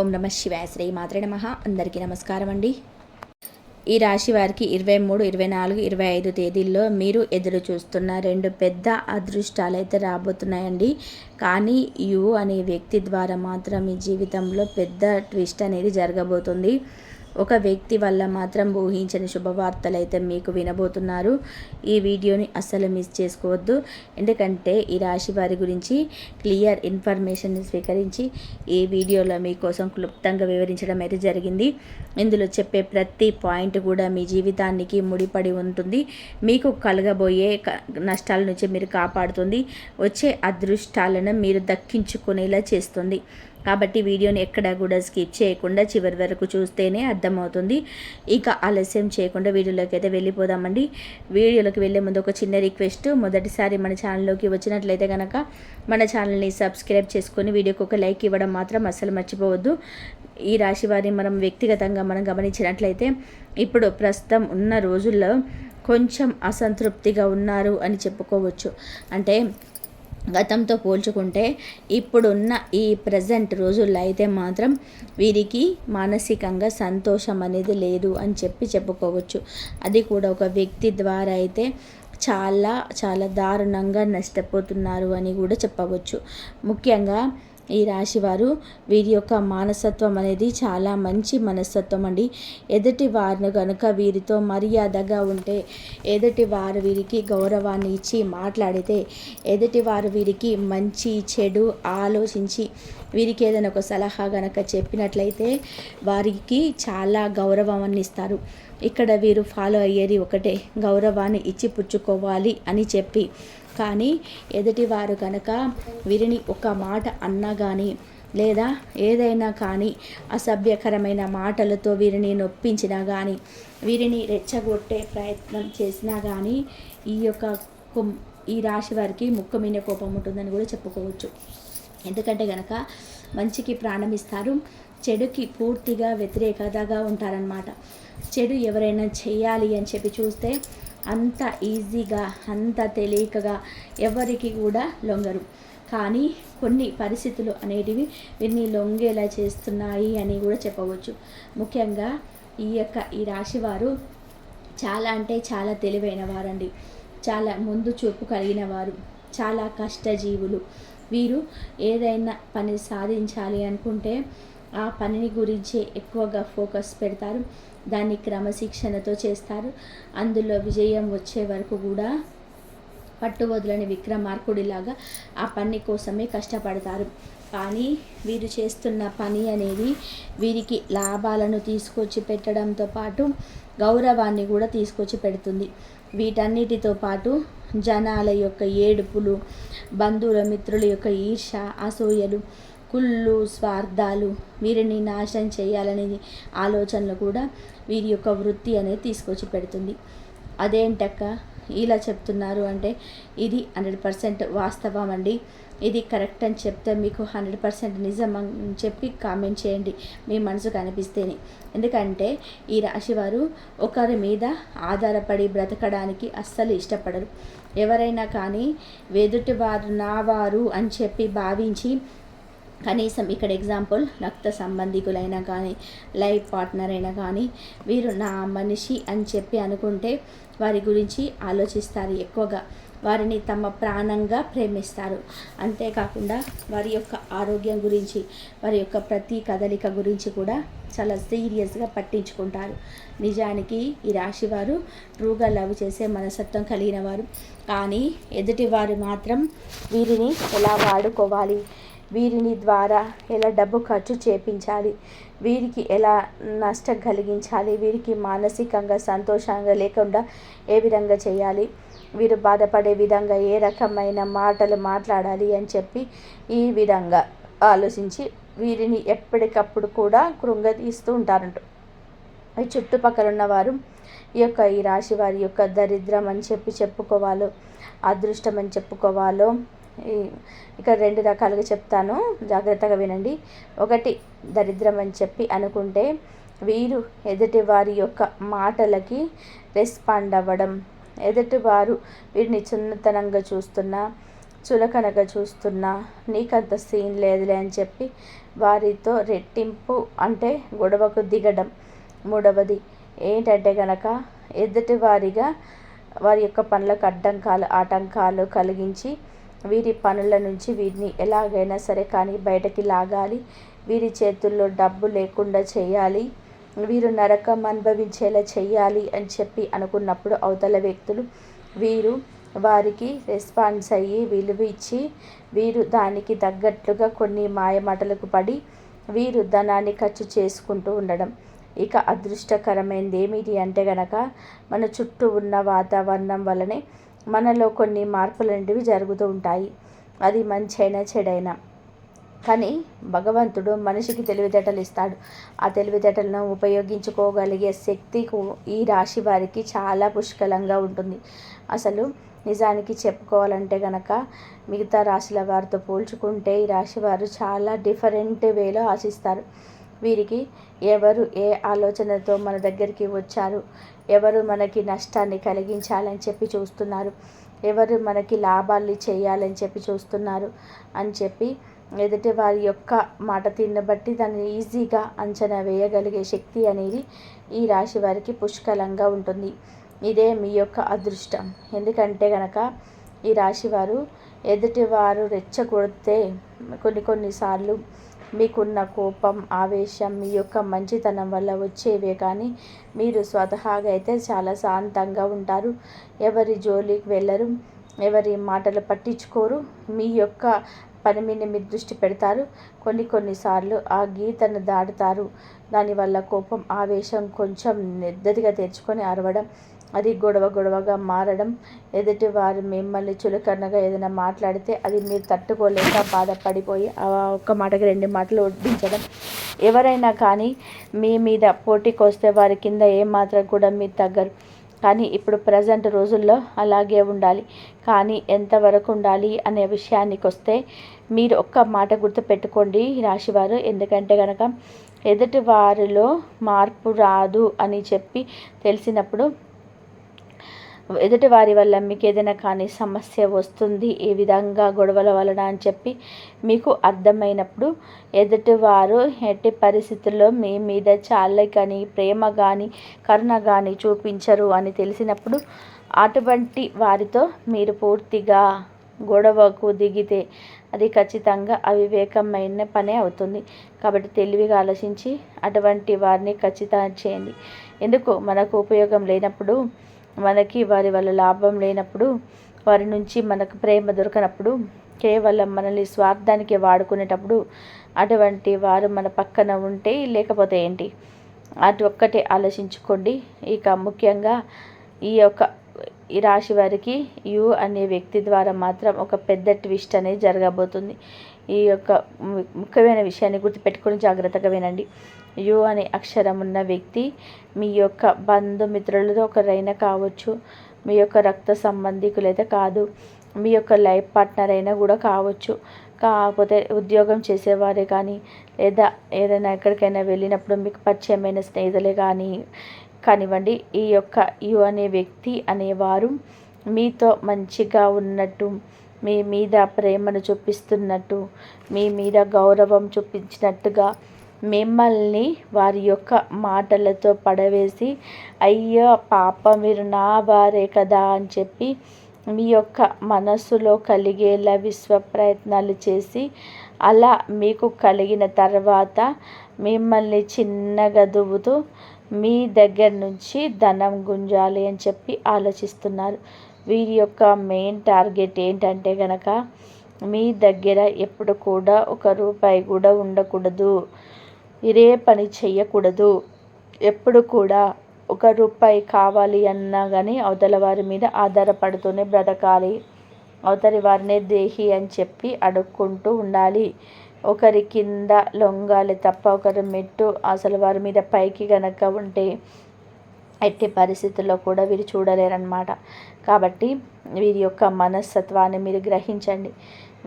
ఓం నమ శివాయ శ్రీ మాత్రే నమ. అందరికీ నమస్కారం అండి. ఈ రాశి వారికి ఇరవై మూడు ఇరవై నాలుగు ఇరవై ఐదు తేదీల్లో మీరు ఎదురు చూస్తున్న రెండు పెద్ద అదృష్టాలు అయితే రాబోతున్నాయండి. కానీ యు అనే వ్యక్తి ద్వారా మాత్రం మీ జీవితంలో పెద్ద ట్విస్ట్ అనేది జరగబోతుంది. ఒక వ్యక్తి వల్ల మాత్రం ఊహించని శుభవార్తలు అయితే మీకు వినబోతున్నారు. ఈ వీడియోని అస్సలు మిస్ చేసుకోవద్దు. ఎందుకంటే ఈ రాశి వారి గురించి క్లియర్ ఇన్ఫర్మేషన్ని స్వీకరించి ఈ వీడియోలో మీకోసం క్లుప్తంగా వివరించడం అయితే జరిగింది. ఇందులో చెప్పే ప్రతి పాయింట్ కూడా మీ జీవితానికి ముడిపడి ఉంటుంది. మీకు కలగబోయే నష్టాల నుంచి మీరు కాపాడుతుంది. వచ్చే అదృష్టాలను మీరు దక్కించుకునేలా చేస్తుంది. కాబట్టి వీడియోని ఎక్కడ కూడా స్కిప్ చేయకుండా చివరి వరకు చూస్తేనే అర్థమవుతుంది. ఇక ఆలస్యం చేయకుండా వీడియోలోకి అయితే వెళ్ళిపోదామండి. వీడియోలోకి వెళ్ళే ముందు ఒక చిన్న రిక్వెస్ట్. మొదటిసారి మన ఛానల్లోకి వచ్చినట్లయితే కనుక మన ఛానల్ని సబ్స్క్రైబ్ చేసుకొని వీడియోకి ఒక లైక్ ఇవ్వడం మాత్రం అస్సలు మర్చిపోవద్దు. ఈ రాశి వారిని మనం వ్యక్తిగతంగా మనం గమనించినట్లయితే ఇప్పుడు ప్రస్తుతం ఉన్న రోజుల్లో కొంచెం అసంతృప్తిగా ఉన్నారు అని చెప్పుకోవచ్చు. అంటే గతంతో పోల్చుకుంటే ఇప్పుడున్న ఈ ప్రజెంట్ రోజుల్లో అయితే మాత్రం వీరికి మానసికంగా సంతోషం అనేది లేదు అని చెప్పి చెప్పుకోవచ్చు. అది కూడా ఒక వ్యక్తి ద్వారా అయితే చాలా చాలా దారుణంగా నష్టపోతున్నారు అని కూడా చెప్పవచ్చు. ముఖ్యంగా ఈ రాశివారు వీరి యొక్క మానసత్వం అనేది చాలా మంచి మనస్తత్వం అండి. ఎదుటి వారిని కనుక వీరితో మర్యాదగా ఉంటే ఎదుటి వారు వీరికి గౌరవాన్ని ఇచ్చి మాట్లాడితే ఎదుటి వారు వీరికి మంచి చెడు ఆలోచించి వీరికి ఏదైనా ఒక సలహా గనక చెప్పినట్లయితే వారికి చాలా గౌరవాన్ని ఇస్తారు. ఇక్కడ వీరు ఫాలో అయ్యేది ఒకటే గౌరవాన్ని ఇచ్చి పుచ్చుకోవాలి అని చెప్పి కానీ ఎదుటివారు కనుక వీరిని ఒక మాట అన్నా కానీ లేదా ఏదైనా కానీ అసభ్యకరమైన మాటలతో వీరిని నొప్పించినా కానీ వీరిని రెచ్చగొట్టే ప్రయత్నం చేసినా కానీ ఈ యొక్క ఈ రాశి వారికి ముక్క మీద కోపం ఉంటుందని కూడా చెప్పుకోవచ్చు. ఎందుకంటే కనుక మంచికి ప్రాణం ఇస్తారు చెడుకి పూర్తిగా వ్యతిరేకతగా ఉంటారనమాట చెడు ఎవరైనా చేయాలి అని చెప్పి చూస్తే అంత ఈజీగా అంత తెలియకగా ఎవరికి కూడా లొంగరు. కానీ కొన్ని పరిస్థితులు అనేటివి వీరిని లొంగేలా చేస్తున్నాయి అని కూడా చెప్పవచ్చు. ముఖ్యంగా ఈ యొక్క ఈ రాశి వారు చాలా అంటే చాలా తెలివైన వారండి చాలా ముందు చూపు కలిగిన వారు చాలా కష్టజీవులు. వీరు ఏదైనా పని సాధించాలి అనుకుంటే ఆ పనిని గురించే ఎక్కువగా ఫోకస్ పెడతారు. దాన్ని క్రమశిక్షణతో చేస్తారు. అందులో విజయం వచ్చే వరకు కూడా పట్టు వదలని విక్రమార్కుడిలాగా ఆ పని కోసమే కష్టపడతారు. కానీ వీరు చేస్తున్న పని అనేది వీరికి లాభాలను తీసుకొచ్చి పెట్టడంతో పాటు గౌరవాన్ని కూడా తీసుకొచ్చి పెడుతుంది. వీటన్నిటితో పాటు జనాల యొక్క ఏడుపులు బంధువుల మిత్రుల యొక్క ఈర్ష అసూయలు కుళ్ళు స్వార్థాలు వీరిని నాశనం చేయాలనే ఆలోచనలు కూడా వీరి యొక్క వృత్తి అనేది తీసుకొచ్చి పెడుతుంది. అదేంటక్క ఇలా చెప్తున్నారు అంటే ఇది హండ్రెడ్ పర్సెంట్ వాస్తవం అండి. ఇది కరెక్ట్ అని చెప్తే మీకు హండ్రెడ్ పర్సెంట్ నిజం అని చెప్పి కామెంట్ చేయండి. మీ మనసుకు అనిపిస్తేనే. ఎందుకంటే ఈ రాశివారు ఒకరి మీద ఆధారపడి బ్రతకడానికి అస్సలు ఇష్టపడరు. ఎవరైనా కానీ ఎదుటివారు నా వారు అని చెప్పి భావించి కనీసం ఇక్కడ ఎగ్జాంపుల్ రక్త సంబంధికులైనా కానీ లైఫ్ పార్ట్నర్ అయినా కానీ వీరు నా మనిషి అని చెప్పి అనుకుంటే వారి గురించి ఆలోచిస్తారు ఎక్కువగా. వారిని తమ ప్రాణంగా ప్రేమిస్తారు. అంతేకాకుండా వారి యొక్క ఆరోగ్యం గురించి వారి యొక్క ప్రతి కదలిక గురించి కూడా చాలా సీరియస్గా పట్టించుకుంటారు. నిజానికి ఈ రాశి వారు ట్రూగా లవ్ చేసే మనసత్వం కలిగిన వారు. కానీ ఎదుటివారు మాత్రం వీరిని ఎలా వాడుకోవాలి? వీరిని ద్వారా ఎలా డబ్బు ఖర్చు చేపించాలి? వీరికి ఎలా నష్టం కలిగించాలి? వీరికి మానసికంగా సంతోషంగా లేకుండా ఏ విధంగా చేయాలి? వీరు బాధపడే విధంగా ఏ రకమైన మాటలు మాట్లాడాలి అని చెప్పి ఈ విధంగా ఆలోచించి వీరిని ఎప్పటికప్పుడు కూడా కృంగతీస్తూ ఉంటారంట. ఈ చుట్టుపక్కల ఉన్నవారు ఈ యొక్క ఈ రాశి వారి యొక్క దరిద్రం అని చెప్పి చెప్పుకోవాలో అదృష్టం అని చెప్పుకోవాలో ఇక్కడ రెండు రకాలుగా చెప్తాను. జాగ్రత్తగా వినండి. ఒకటి దరిద్రం అని చెప్పి అనుకుంటే వీరు ఎదుటి వారి యొక్క మాటలకి రెస్పాండ్ అవ్వడం. ఎదుటివారు వీరిని చిన్నతనంగా చూస్తున్నా చులకనగా చూస్తున్నా నీకంత సీన్ లేదులే అని చెప్పి వారితో రెట్టింపు అంటే గొడవకు దిగడం. మూడవది ఏంటంటే గనక ఎదుటి వారిగా వారి యొక్క పనులకు అడ్డంకాలు ఆటంకాలు కలిగించి వీరి పనుల నుంచి వీరిని ఎలాగైనా సరే కానీ బయటకి లాగాలి. వీరి చేతుల్లో డబ్బు లేకుండా చేయాలి. వీరు నరకం అనుభవించేలా చేయాలి అని చెప్పి అనుకున్నప్పుడు అవతల వ్యక్తులు వీరు వారికి రెస్పాన్స్ అయ్యి విలువ ఇచ్చి వీరు దానికి తగ్గట్లుగా కొన్ని మాయమాటలకు పడి వీరు ధనాన్ని ఖర్చు చేసుకుంటూ ఉండడం ఇక అదృష్టకరమైనది ఏమిటి అంటే గనక మన చుట్టూ ఉన్న వాతావరణం వలనే మనలో కొన్ని మార్పులు అనేవి జరుగుతూ ఉంటాయి. అది మంచైనా చెడైనా. కానీ భగవంతుడు మనిషికి తెలివితేటలు ఇస్తాడు. ఆ తెలివితేటలను ఉపయోగించుకోగలిగే శక్తి ఈ రాశి వారికి చాలా పుష్కలంగా ఉంటుంది. అసలు నిజానికి చెప్పుకోవాలంటే కనుక మిగతా రాశుల వారితో పోల్చుకుంటే ఈ రాశి వారు చాలా డిఫరెంట్ వేలో ఆశిస్తారు. వీరికి ఎవరు ఏ ఆలోచనతో మన దగ్గరికి వచ్చారు? ఎవరు మనకి నష్టాన్ని కలిగించాలని చెప్పి చూస్తున్నారు? ఎవరు మనకి లాభాలు చేయాలని చెప్పి చూస్తున్నారు? అని చెప్పి ఎదుటి వారి యొక్క మాట తిన్న బట్టి దాన్ని ఈజీగా అంచనా వేయగలిగే శక్తి అనేది ఈ రాశి వారికి పుష్కలంగా ఉంటుంది. ఇదే మీ యొక్క అదృష్టం. ఎందుకంటే కనుక ఈ రాశివారు ఎదుటివారు రెచ్చగొడితే కొన్ని కొన్నిసార్లు మీకున్న కోపం ఆవేశం మీ యొక్క మంచితనం వల్ల వచ్చేవే కానీ మీరు స్వతహాగా అయితే చాలా శాంతంగా ఉంటారు. ఎవరి జోలికి వెళ్ళరు ఎవరి మాటలు పట్టించుకోరు మీ యొక్క పని మీద మీరు దృష్టి పెడతారు. కొన్ని కొన్నిసార్లు ఆ గీతను దాటుతారు. దానివల్ల కోపం ఆవేశం కొంచెం నిద్దదిగా తెరుచుకొని అరవడం అది గొడవ గొడవగా మారడం. ఎదుటి వారు మిమ్మల్ని చులకనగా ఏదైనా మాట్లాడితే అది మీరు తట్టుకోలేక బాధపడిపోయి ఆ ఒక్క మాటకి రెండు మాటలు వడ్డించడం ఎవరైనా కానీ మీ మీద పోటీకి వస్తే వారి కింద ఏమాత్రం కూడా మీరు తగ్గరు. కానీ ఇప్పుడు ప్రజెంట్ రోజుల్లో అలాగే ఉండాలి. కానీ ఎంతవరకు ఉండాలి అనే విషయానికి వస్తే మీరు ఒక్క మాట గుర్తుపెట్టుకోండి రాశివారు. ఎందుకంటే కనుక ఎదుటి వారిలో మార్పు రాదు అని చెప్పి తెలిసినప్పుడు ఎదుటి వారి వల్ల మీకు ఏదైనా కానీ సమస్య వస్తుంది ఏ విధంగా గొడవల వలన అని చెప్పి మీకు అర్థమైనప్పుడు ఎదుటివారు ఎట్టి పరిస్థితుల్లో మీ మీద చాలా కానీ ప్రేమ కానీ కరుణ కానీ చూపించరు అని తెలిసినప్పుడు అటువంటి వారితో మీరు పూర్తిగా గొడవకు దిగితే అది ఖచ్చితంగా అవివేకమైన పనే అవుతుంది. కాబట్టి తెలివిగా ఆలోచించి అటువంటి వారిని ఖచ్చితంగా చేయండి. ఎందుకు? మనకు ఉపయోగం లేనప్పుడు మనకి వారి వల్ల లాభం లేనప్పుడు వారి నుంచి మనకు ప్రేమ దొరకనప్పుడు కేవలం మనల్ని స్వార్థానికి వాడుకునేటప్పుడు అటువంటి వారు మన పక్కన ఉంటే లేకపోతే ఏంటి? అటు ఒక్కటే ఆలోచించుకోండి. ఇక ముఖ్యంగా ఈ యొక్క ఈ రాశి వారికి యు అనే వ్యక్తి ద్వారా మాత్రం ఒక పెద్ద ట్విస్ట్ అనేది జరగబోతుంది. ఈ యొక్క ముఖ్యమైన విషయాన్ని గుర్తుపెట్టుకుని జాగ్రత్తగా వినండి. యు అనే అక్షరం ఉన్న వ్యక్తి మీ యొక్క బంధుమిత్రులతో ఒకరైనా కావచ్చు మీ యొక్క రక్త సంబంధికులైతే కాదు మీ యొక్క లైఫ్ పార్ట్నర్ అయినా కూడా కావచ్చు. కాకపోతే ఉద్యోగం చేసేవారే కానీ లేదా ఏదైనా ఎక్కడికైనా వెళ్ళినప్పుడు మీకు పరిచయమైన స్నేహితులే కానీ కానివ్వండి ఈ యొక్క యు అనే వ్యక్తి అనేవారు మీతో మంచిగా ఉన్నట్టు మీ మీద ప్రేమను చూపిస్తున్నట్టు మీ మీద గౌరవం చూపించినట్టుగా మిమ్మల్ని వారి యొక్క మాటలతో పడవేసి అయ్యో పాప మీరు నా వారే కదా అని చెప్పి మీ యొక్క మనస్సులో కలిగేలా విశ్వ ప్రయత్నాలు చేసి అలా మీకు కలిగిన తర్వాత మిమ్మల్ని చిన్నగా దువ్వుతూ మీ దగ్గర నుంచి ధనం గుంజాలి అని చెప్పి ఆలోచిస్తున్నారు. వీరి యొక్క మెయిన్ టార్గెట్ ఏంటంటే కనుక మీ దగ్గర ఎప్పుడు కూడా ఒక రూపాయి కూడా ఉండకూడదు. ఇదే పని చేయకూడదు ఎప్పుడు కూడా ఒక రూపాయి కావాలి అన్నా కానీ అవతల వారి మీద ఆధారపడుతూనే బ్రతకాలి. అవతలి వారినే దేహి అని చెప్పి అడుక్కుంటూ ఉండాలి. ఒకరి కింద లొంగాలి తప్ప ఒకరి మెట్టు అసలు వారి మీద పైకి గనక ఉంటే ఎట్టి పరిస్థితుల్లో కూడా వీరు చూడలేరన్నమాట. కాబట్టి వీరి యొక్క మనస్తత్వాన్ని మీరు గ్రహించండి.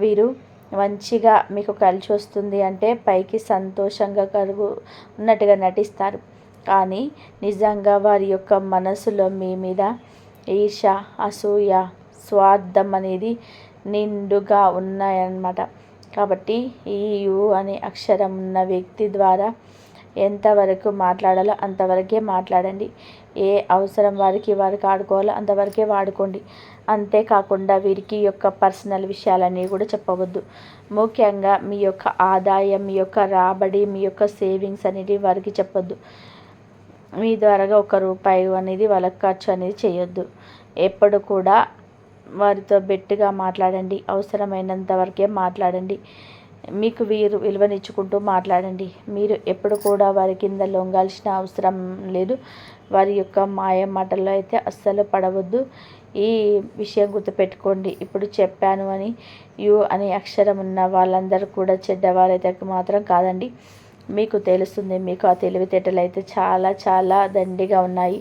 వీరు మంచిగా మీకు కలిసి వస్తుంది అంటే పైకి సంతోషంగా కలుగు ఉన్నట్టుగా నటిస్తారు. కానీ నిజంగా వారి యొక్క మనసులో మీ మీద ఈర్ష అసూయ స్వార్థం అనేది నిండుగా ఉన్నాయన్నమాట. కాబట్టి ఈ యు అనే అక్షరం ఉన్న వ్యక్తి ద్వారా ఎంతవరకు మాట్లాడాలో అంతవరకే మాట్లాడండి. ఏ అవసరం వారికి వారికి ఆడుకోవాలో అంతవరకే వాడుకోండి. అంతేకాకుండా వీరికి యొక్క పర్సనల్ విషయాలన్నీ కూడా చెప్పవద్దు. ముఖ్యంగా మీ యొక్క ఆదాయం మీ యొక్క రాబడి మీ యొక్క సేవింగ్స్ అనేది వారికి చెప్పొద్దు. మీ ద్వారాగా ఒక రూపాయి అనేది వాళ్ళకి ఖర్చు అనేది చేయొద్దు. ఎప్పుడు కూడా వారితో బెట్టుగా మాట్లాడండి. అవసరమైనంత వరకే మాట్లాడండి. మీకు వీరు విలువనిచ్చుకుంటూ మాట్లాడండి. మీరు ఎప్పుడు కూడా వారి కింద లొంగాల్సిన అవసరం లేదు. వారి యొక్క మాయ మాటల్లో అయితే అస్సలు పడవద్దు. ఈ విషయం గుర్తుపెట్టుకోండి. ఇప్పుడు చెప్పాను అని యు అనే అక్షరం ఉన్న వాళ్ళందరూ కూడా చెడ్డవారైతే మాత్రం కాదండి. మీకు తెలుస్తుంది మీకు ఆ తెలివితేటలు అయితే చాలా చాలా దండిగా ఉన్నాయి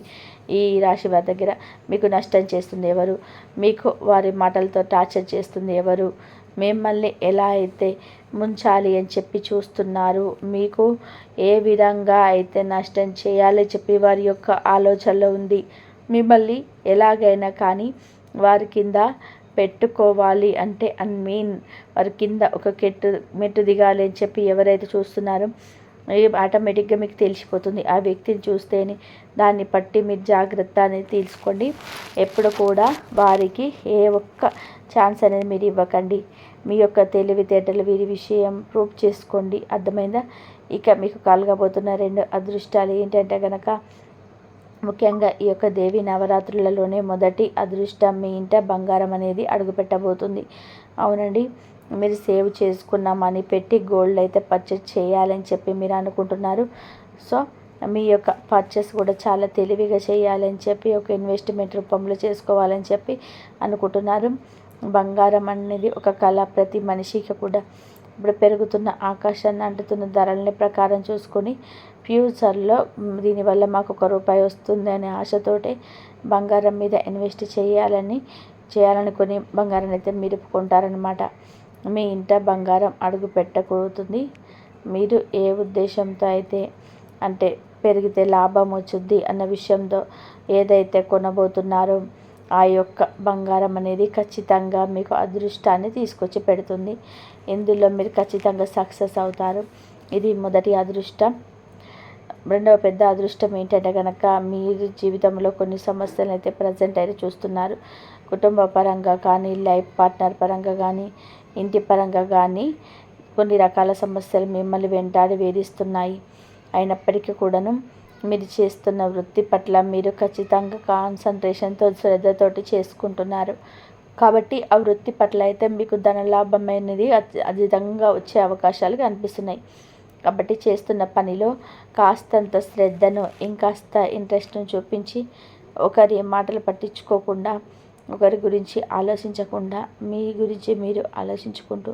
ఈ రాశి వారి దగ్గర. మీకు నష్టం చేస్తుంది ఎవరు? మీకు వారి మాటలతో టార్చర్ చేస్తుంది ఎవరు? మిమ్మల్ని ఎలా అయితే ముంచాలి అని చెప్పి చూస్తున్నారు మీకు ఏ విధంగా అయితే నష్టం చేయాలి చెప్పి వారి యొక్క ఆలోచనలో ఉంది. మిమ్మల్ని ఎలాగైనా కానీ వారి కింద పెట్టుకోవాలి అంటే ఐ మీన్ వారి కింద ఒక కెట్టు మెట్టు దిగాలి అని చెప్పి ఎవరైతే చూస్తున్నారో ఆటోమేటిక్గా మీకు తెలిసిపోతుంది. ఆ వ్యక్తిని చూస్తేనే దాన్ని బట్టి మీరు జాగ్రత్త అనేది తీసుకోండి. ఎప్పుడు కూడా వారికి ఏ ఒక్క ఛాన్స్ అనేది మీరు ఇవ్వకండి. మీ యొక్క తెలివితేటలు వీరి విషయం ప్రూవ్ చేసుకోండి. అర్థమైందా? ఇక మీకు కలగబోతున్న రెండు అదృష్టాలు ఏంటంటే కనుక ముఖ్యంగా ఈ యొక్క దేవి నవరాత్రులలోనే మొదటి అదృష్టం మీ ఇంట బంగారం అనేది అడుగుపెట్టబోతుంది. అవునండి మీరు సేవ్ చేసుకున్న మనీ పెట్టి గోల్డ్ అయితే పర్చేస్ చేయాలని చెప్పి మీరు అనుకుంటున్నారు. సో మీ యొక్క పర్చేస్ కూడా చాలా తెలివిగా చేయాలని చెప్పి ఒక ఇన్వెస్ట్మెంట్ రూపంలో చేసుకోవాలని చెప్పి అనుకుంటున్నారు. బంగారం అనేది ఒక కళ ప్రతి మనిషికి కూడా ఇప్పుడు పెరుగుతున్న ఆకాశాన్ని అంటుతున్న ధరలని ప్రకారం చూసుకొని ఫ్యూచర్లో దీనివల్ల మాకు ఒక రూపాయి వస్తుంది అనే ఆశతోటి బంగారం మీద ఇన్వెస్ట్ చేయాలని చేయాలనుకుని బంగారం అయితే మిరుపుకుంటారనమాట మీ ఇంట బంగారం అడుగు పెట్టకూడుతుంది. మీరు ఏ ఉద్దేశంతో అయితే అంటే పెరిగితే లాభం వచ్చుద్ది అన్న విషయంతో ఏదైతే కొనబోతున్నారో ఆ యొక్క బంగారం అనేది ఖచ్చితంగా మీకు అదృష్టాన్ని తీసుకొచ్చి పెడుతుంది. ఇందులో మీరు ఖచ్చితంగా సక్సెస్ అవుతారు. ఇది మొదటి అదృష్టం. రెండవ పెద్ద అదృష్టం ఏంటంటే కనుక మీరు జీవితంలో కొన్ని సమస్యలు అయితే ప్రజెంట్ అయితే చూస్తున్నారు. కుటుంబ పరంగా కానీ లైఫ్ పార్ట్నర్ పరంగా కానీ ఇంటి పరంగా కానీ కొన్ని రకాల సమస్యలు మిమ్మల్ని వెంటాడి వేధిస్తున్నాయి. అయినప్పటికీ కూడాను మీరు చేస్తున్న వృత్తి పట్ల మీరు ఖచ్చితంగా కాన్సన్ట్రేషన్తో శ్రద్ధతోటి చేసుకుంటున్నారు. కాబట్టి ఆ వృత్తి పట్ల అయితే మీకు ధనలాభమైనది లాభమైనది అధికంగా వచ్చే అవకాశాలు కనిపిస్తున్నాయి. కాబట్టి చేస్తున్న పనిలో కాస్తంత శ్రద్ధను ఇంకాస్త ఇంట్రెస్ట్ను చూపించి ఒకరి మాటలు పట్టించుకోకుండా ఒకరి గురించి ఆలోచించకుండా మీ గురించి మీరు ఆలోచించుకుంటూ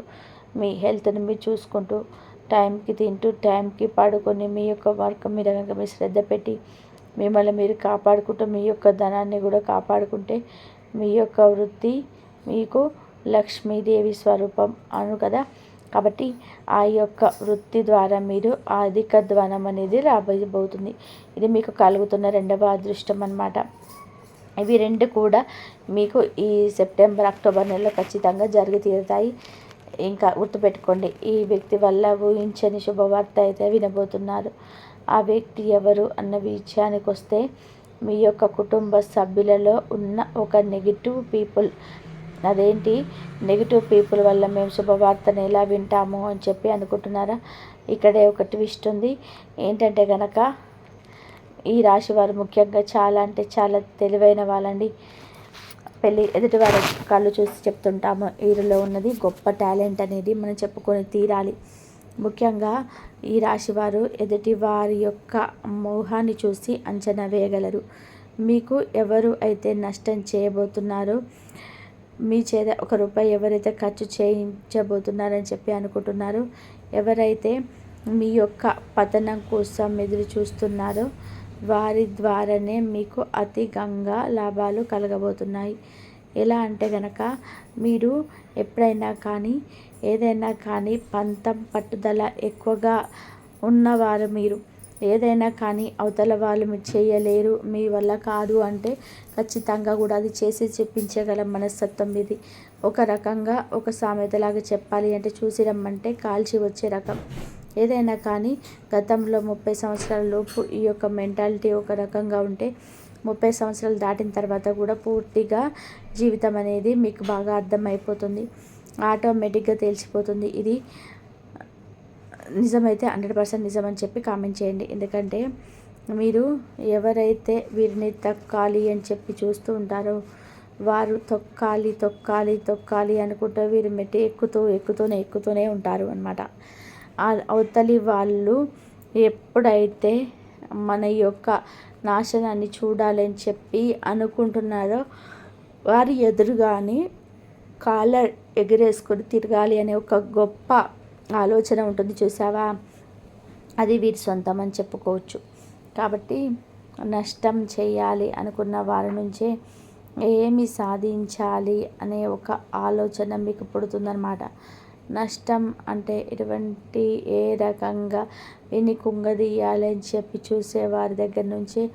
మీ హెల్త్ని మీరు చూసుకుంటూ టైంకి తింటూ టైంకి పాడుకొని మీ యొక్క వర్క్ మీద కనుక మీరు శ్రద్ధ పెట్టి మిమ్మల్ని మీరు కాపాడుకుంటూ మీ యొక్క ధనాన్ని కూడా కాపాడుకుంటే మీ యొక్క వృత్తి మీకు లక్ష్మీదేవి స్వరూపం అను కదా? కాబట్టి ఆ యొక్క వృత్తి ద్వారా మీరు అధిక ధ్వనం అనేది రాబోతుంది. ఇది మీకు కలుగుతున్న రెండవ అదృష్టం అన్నమాట. ఇవి రెండు కూడా మీకు ఈ సెప్టెంబర్ అక్టోబర్ నెలలో ఖచ్చితంగా జరిగి తీరుతాయి. ఇంకా గుర్తుపెట్టుకోండి ఈ వ్యక్తి వల్ల ఊహించని శుభవార్త అయితే వినబోతున్నారు. ఆ వ్యక్తి ఎవరు అన్న విషయానికి వస్తే మీ యొక్క కుటుంబ సభ్యులలో ఉన్న ఒక నెగిటివ్ పీపుల్ అదేంటి? నెగిటివ్ పీపుల్ వల్ల మేము శుభవార్తను ఎలా వింటాము అని చెప్పి అనుకుంటున్నారా? ఇక్కడే ఒక ట్విస్ట్ ఉంది. ఏంటంటే కనుక ఈ రాశి వారు ముఖ్యంగా చాలా అంటే చాలా తెలివైన వాళ్ళండి. పెళ్ళి ఎదుటివారి కళ్ళు చూసి చెప్తుంటాము. వీరిలో ఉన్నది గొప్ప టాలెంట్ అనేది మనం చెప్పుకొని తీరాలి. ముఖ్యంగా ఈ రాశివారు ఎదుటి వారి యొక్క మోహాన్ని చూసి అంచనా వేయగలరు. మీకు ఎవరు అయితే నష్టం చేయబోతున్నారో మీ చేత ఒక రూపాయి ఎవరైతే ఖర్చు చేయించబోతున్నారని చెప్పి అనుకుంటున్నారో ఎవరైతే మీ యొక్క పతనం కోసం ఎదురు చూస్తున్నారో వారి ద్వారానే మీకు అతిగంగా లాభాలు కలగబోతున్నాయి. ఎలా అంటే కనుక మీరు ఎప్పుడైనా కానీ ఏదైనా కానీ పంతం పట్టుదల ఎక్కువగా ఉన్నవారు మీరు. ఏదైనా కానీ అవతల వాళ్ళు మీరు చేయలేరు మీ వల్ల కాదు అంటే ఖచ్చితంగా కూడా అది చేసి చెప్పించగల మనస్తత్వం ఇది. ఒక రకంగా ఒక సామెతలాగా చెప్పాలి అంటే చూసి రమ్మంటే కాల్చి వచ్చే రకం. ఏదైనా కానీ గతంలో ముప్పై సంవత్సరాల లోపు ఈ యొక్క మెంటాలిటీ ఒక రకంగా ఉంటే ముప్పై సంవత్సరాలు దాటిన తర్వాత కూడా పూర్తిగా జీవితం అనేది మీకు బాగా అర్థమైపోతుంది. ఆటోమేటిక్గా తెలిసిపోతుంది ఇది నిజమైతే హండ్రెడ్ పర్సెంట్ నిజం అని చెప్పి కామెంట్ చేయండి. ఎందుకంటే మీరు ఎవరైతే వీరిని తక్కాలి అని చెప్పి చూస్తూ ఉంటారో వారు తొక్కాలి తొక్కాలి తొక్కాలి అనుకుంటూ వీరు మెట్టి ఎక్కుతూ ఎక్కుతూనే ఎక్కుతూనే ఉంటారు అనమాట అవతలి వాళ్ళు ఎప్పుడైతే మన యొక్క నాశనాన్ని చూడాలని చెప్పి అనుకుంటున్నారో వారి ఎదురుగాని కాలర్ ఎగిరేసుకొని తిరగాలి అనే ఒక గొప్ప ఆలోచన ఉంటుంది చూసావా? అది వీరి సొంతం అని చెప్పుకోవచ్చు. కాబట్టి నష్టం చేయాలి అనుకున్న వారి నుంచే ఏమి సాధించాలి అనే ఒక ఆలోచన మీకు పుడుతుందన్నమాట. నష్టం అంటే ఎటువంటి ఏ రకంగా విని కుంగదీయాలి అని చెప్పి చూసే వారి దగ్గర నుంచి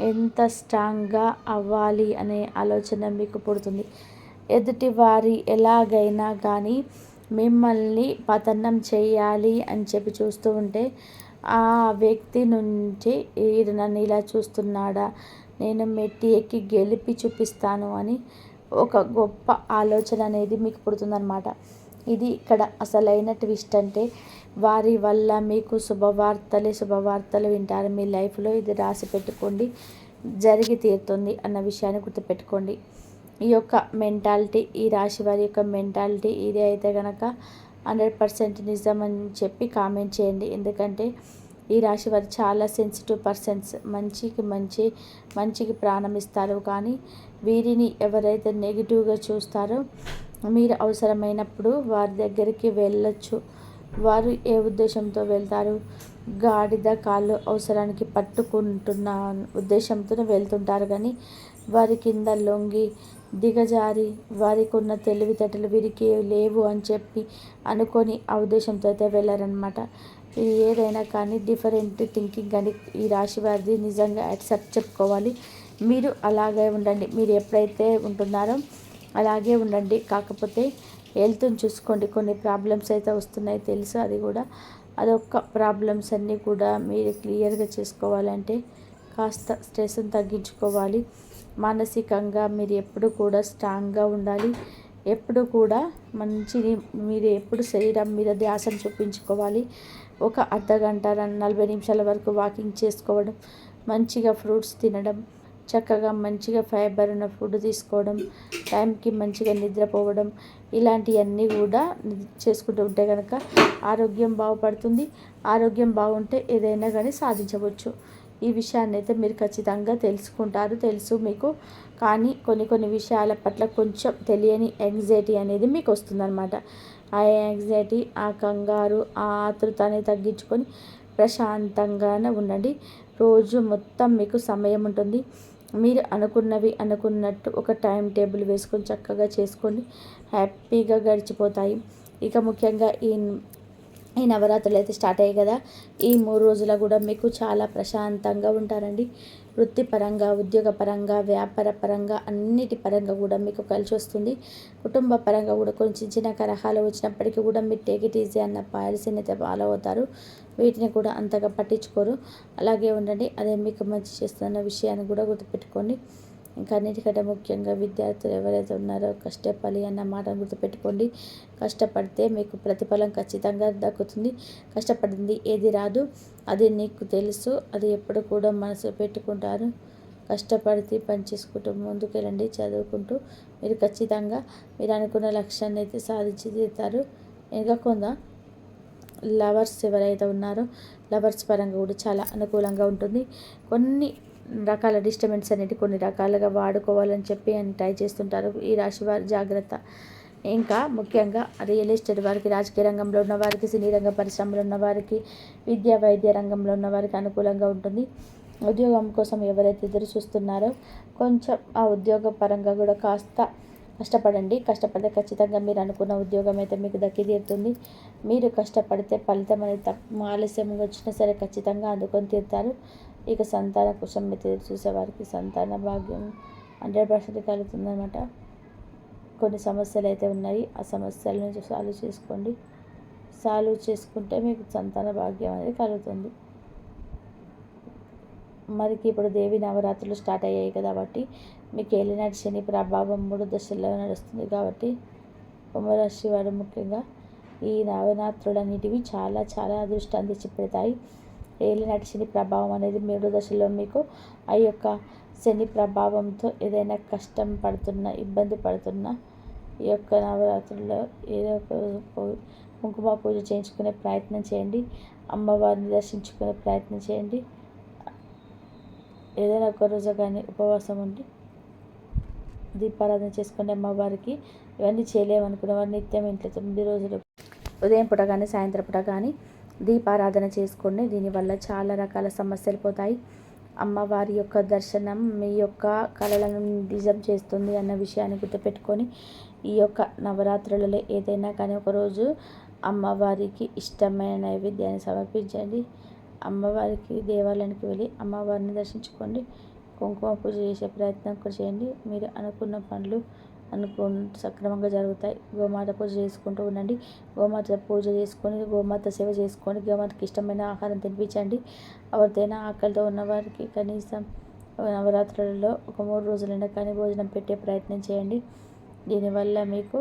ఎంత స్ట్రాంగ్గా అవ్వాలి అనే ఆలోచన మీకు పుడుతుంది. ఎదుటి వారి ఎలాగైనా కానీ మిమ్మల్ని పతనం చేయాలి అని చెప్పి చూస్తూ ఉంటే ఆ వ్యక్తి నుంచి ఈడు నన్ను ఇలా చూస్తున్నాడా? నేను మెట్టి ఎక్కి గెలిపి చూపిస్తాను అని ఒక గొప్ప ఆలోచన అనేది మీకు పుడుతుందన్నమాట. ఇది ఇక్కడ అసలైన ట్విస్ట్ అంటే వారి వల్ల మీకు శుభవార్తలే శుభవార్తలు వింటారు. మీ లైఫ్లో ఇది రాసి పెట్టుకోండి జరిగి తీరుతుంది అన్న విషయాన్ని గుర్తుపెట్టుకోండి. ఈ యొక్క మెంటాలిటీ ఈ రాశి వారి యొక్క మెంటాలిటీ ఇది అయితే కనుక హండ్రెడ్ పర్సెంట్ నిజం అని చెప్పి కామెంట్ చేయండి. ఎందుకంటే ఈ రాశి వారు చాలా సెన్సిటివ్ పర్సన్స్ మంచికి మంచి మంచికి ప్రాణం ఇస్తారు. కానీ వీరిని ఎవరైతే నెగిటివ్గా చూస్తారో మీరు అవసరమైనప్పుడు వారి దగ్గరికి వెళ్ళొచ్చు. వారు ఏ ఉద్దేశంతో వెళ్తారు? గాడిద కాళ్ళు అవసరానికి పట్టుకుంటున్న ఉద్దేశంతో వెళ్తుంటారు. కానీ వారి కింద లొంగి దిగజారి వారికి ఉన్న తెలివితేటలు వీరికి లేవు అని చెప్పి అనుకొని ఆ ఉద్దేశంతో అయితే వెళ్ళారనమాట ఇది ఏదైనా కానీ డిఫరెంట్ థింకింగ్ అని ఈ రాశి వారిది నిజంగా యాక్సెప్ట్ చెప్పుకోవాలి. మీరు అలాగే ఉండండి. మీరు ఎప్పుడైతే ఉంటున్నారో అలాగే ఉండండి. కాకపోతే హెల్త్ని చూసుకోండి. కొన్ని ప్రాబ్లమ్స్ అయితే వస్తున్నాయి తెలుసు అది కూడా. అదొక్క ప్రాబ్లమ్స్ అన్నీ కూడా మీరు క్లియర్గా చేసుకోవాలంటే కాస్త స్ట్రెస్ని తగ్గించుకోవాలి. మానసికంగా మీరు ఎప్పుడు కూడా స్ట్రాంగ్గా ఉండాలి. ఎప్పుడు కూడా మంచి మీరు ఎప్పుడు శరీరం మీద ధ్యాసను చూపించుకోవాలి. ఒక అర్ధ గంట నలభై నిమిషాల వరకు వాకింగ్ చేసుకోవడం మంచిగా ఫ్రూట్స్ తినడం చక్కగా మంచిగా ఫైబర్ ఉన్న ఫుడ్ తీసుకోవడం టైంకి మంచిగా నిద్రపోవడం ఇలాంటివన్నీ కూడా చేసుకుంటూ ఉంటే కనుక ఆరోగ్యం బాగుపడుతుంది. ఆరోగ్యం బాగుంటే ఏదైనా కానీ సాధించవచ్చు. ఈ విషయాన్ని అయితే మీరు ఖచ్చితంగా తెలుసుకుంటారు తెలుసు మీకు. కానీ కొన్ని కొన్ని విషయాల పట్ల కొంచెం తెలియని యాంగ్జైటీ అనేది మీకు వస్తుందన్నమాట. ఆ యాంగ్జైటీ ఆ కంగారు ఆ ఆతృతని తగ్గించుకొని ప్రశాంతంగానే ఉండండి. రోజు మొత్తం మీకు సమయం ఉంటుంది. మీరు అనుకున్నవి అనుకున్నట్టు ఒక టైం టేబుల్ వేసుకొని చక్కగా చేసుకోండి. హ్యాపీగా గడిచిపోతాయి. ఇక ముఖ్యంగా ఈ ఈ నవరాత్రులు అయితే స్టార్ట్ అయ్యాయి కదా. ఈ మూడు రోజుల కూడా మీకు చాలా ప్రశాంతంగా ఉంటారండి. వృత్తిపరంగా ఉద్యోగపరంగా వ్యాపార పరంగా అన్నిటి పరంగా కూడా మీకు కలిసి వస్తుంది. కుటుంబ పరంగా కూడా కొంచెం చిన్న కరహాలు వచ్చినప్పటికీ కూడా మీరు టేక్ ఇట్ ఈజీ అన్న పాలసీని అయితే ఫాలో అవుతారు. వీటిని కూడా అంతగా పట్టించుకోరు. అలాగే ఉండండి అదే మీకు మంచి చేస్తున్న విషయాన్ని కూడా గుర్తుపెట్టుకోండి. ఇంకా అన్నిటికంటే ముఖ్యంగా విద్యార్థులు ఎవరైతే ఉన్నారో కష్టపడి అన్న మాట గుర్తుపెట్టుకోండి. కష్టపడితే మీకు ప్రతిఫలం ఖచ్చితంగా దక్కుతుంది. కష్టపడింది ఏది రాదు. అది నీకు తెలుసు. అది ఎప్పుడు కూడా మనసు పెట్టుకుంటారు. కష్టపడితే పని చేసుకుంటూ ముందుకెళ్ళండి చదువుకుంటూ. మీరు ఖచ్చితంగా మీరు అనుకున్న లక్ష్యాన్ని అయితే సాధించి తీరుతారు ఇంకా కొంత లవర్స్ ఎవరైతే ఉన్నారో లవర్స్ పరంగా కూడా చాలా అనుకూలంగా ఉంటుంది. కొన్ని రకాల డిస్టర్బెన్స్ అనేది కొన్ని రకాలుగా వాడుకోవాలని చెప్పి అని ట్రై చేస్తుంటారు. ఈ రాశి వారి జాగ్రత్త. ఇంకా ముఖ్యంగా రియల్ ఎస్టేట్ వారికి రాజకీయ రంగంలో ఉన్న వారికి సినీ రంగ పరిశ్రమలో ఉన్న వారికి విద్యా వైద్య రంగంలో ఉన్న వారికి అనుకూలంగా ఉంటుంది. ఉద్యోగం కోసం ఎవరైతే ఎదురు చూస్తున్నారో కొంచెం ఆ ఉద్యోగ పరంగా కూడా కాస్త కష్టపడండి. కష్టపడితే ఖచ్చితంగా మీరు అనుకున్న ఉద్యోగం అయితే మీకు దక్కి తీరుతుంది మీరు కష్టపడితే ఫలితం అనేది తప్ప ఆలస్యంగా వచ్చినా సరే ఖచ్చితంగా అందుకొని తీరుతారు. ఇక సంతాన కోసం మీరు చూసేవారికి సంతాన భాగ్యం హండ్రెడ్ పర్సెంట్ కలుగుతుందన్నమాట. కొన్ని సమస్యలు అయితే ఉన్నాయి. ఆ సమస్యలను సాల్వ్ చేసుకోండి. సాల్వ్ చేసుకుంటే మీకు సంతాన భాగ్యం అనేది కలుగుతుంది. మరికి ఇప్పుడు దేవి నవరాత్రులు స్టార్ట్ అయ్యాయి కాబట్టి మీకు ఏలినాటి శని ప్రభావం మూడు దశల్లో నడుస్తుంది కాబట్టి కుంభరాశి వారు ముఖ్యంగా ఈ నవరాత్రులన్నిటివి చాలా చాలా అదృష్టాన్ని తెచ్చిపెడతాయి. ఏలినాటి శని ప్రభావం అనేది మూడు దశలో మీకు ఆ యొక్క శని ప్రభావంతో ఏదైనా కష్టం పడుతున్నా ఇబ్బంది పడుతున్నా ఈ యొక్క నవరాత్రుల్లో ఏదో ఒక కుంకుమ పూజ చేయించుకునే ప్రయత్నం చేయండి. అమ్మవారిని దర్శించుకునే ప్రయత్నం చేయండి. ఏదైనా ఒక రోజు కానీ ఉపవాసం ఉండి దీపారాధన చేసుకునే అమ్మవారికి ఇవన్నీ చేయలేమనుకున్న వారు నిత్యం ఇంట్లో తొమ్మిది రోజులు ఉదయం పూట కానీ సాయంత్రం పూట కానీ దీపారాధన చేసుకోండి. దీనివల్ల చాలా రకాల సమస్యలు పోతాయి. అమ్మవారి యొక్క దర్శనం మీ యొక్క కళలను నిజం చేస్తుంది అన్న విషయాన్ని గుర్తుపెట్టుకొని ఈ యొక్క నవరాత్రులలో ఏదైనా కానీ ఒకరోజు అమ్మవారికి ఇష్టమైన నైవేద్యాన్ని సమర్పించండి. అమ్మవారికి దేవాలయానికి వెళ్ళి అమ్మవారిని దర్శించుకోండి. కుంకుమ పూజ చేసే ప్రయత్నం చేయండి. మీరు అనుకున్న పనులు అనుకు సక్రమంగా జరుగుతాయి. గోమాత పూజ చేసుకుంటూ ఉండండి. గోమాత పూజ చేసుకొని గోమాత సేవ చేసుకొని గోమాతకి ఇష్టమైన ఆహారం తినిపించండి. ఎవరిదైనా ఆకలితో ఉన్నవారికి కనీసం నవరాత్రులలో ఒక మూడు రోజులైనా కానీ భోజనం పెట్టే ప్రయత్నం చేయండి. దీనివల్ల మీకు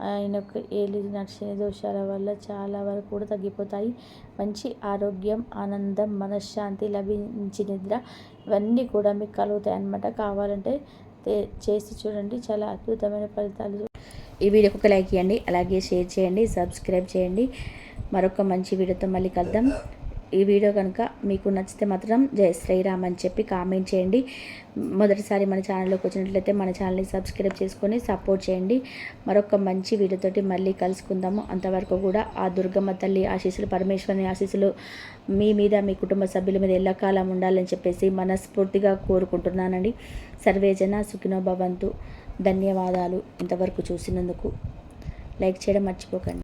ఆయన యొక్క ఏలి నడిచిన దోషాల వల్ల చాలా వరకు కూడా తగ్గిపోతాయి. మంచి ఆరోగ్యం ఆనందం మనశ్శాంతి లభించి నిద్ర ఇవన్నీ కూడా మీకు కలుగుతాయి అన్నమాట కావాలంటే చేసి చూడండి. చాలా అద్భుతమైన ఫలితాలు ఈ వీడియోకి ఒక లైక్ ఇవ్వండి. అలాగే షేర్ చేయండి. సబ్స్క్రైబ్ చేయండి. మరొక మంచి వీడియోతో మళ్ళీ కలుద్దాం. ఈ వీడియో కనుక మీకు నచ్చితే మాత్రం జై శ్రీరామ్ అని చెప్పి కామెంట్ చేయండి. మొదటిసారి మన ఛానల్లోకి వచ్చినట్లయితే మన ఛానల్ని సబ్స్క్రైబ్ చేసుకొని సపోర్ట్ చేయండి. మరొక మంచి వీడియోతోటి మళ్ళీ కలుసుకుందాము. అంతవరకు కూడా ఆ దుర్గమ్మ తల్లి ఆశీస్సులు పరమేశ్వరుని ఆశీస్సులు మీ మీద మీ కుటుంబ సభ్యుల మీద ఎల్లకాలం ఉండాలని చెప్పేసి మనస్ఫూర్తిగా కోరుకుంటున్నానండి. సర్వేజన సుఖినో భవంతు. ధన్యవాదాలు ఇంతవరకు చూసినందుకు. లైక్ చేయడం మర్చిపోకండి.